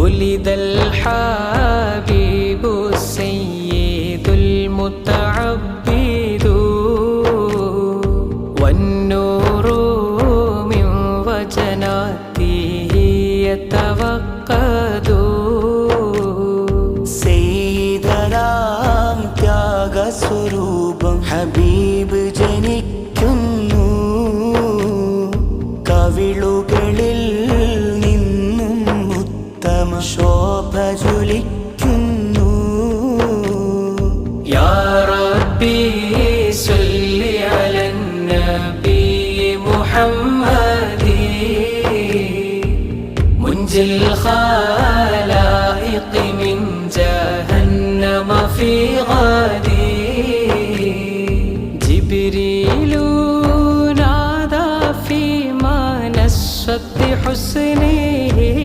ولد الحبيب السيد المتعبد والنور من وجناته يتوقد സെയ്തരാം ത്യാഗസ്വരൂപം ഹബീബ് ജനിക്കുന്നു കവിളുകളിൽ നിന്നും ശോഭജുലിക്കുന്നു يا ربي സല്ലി على النبي محمد منجي الخلائق من جهنم في غدي جبريل نادى في ما منشط حسنه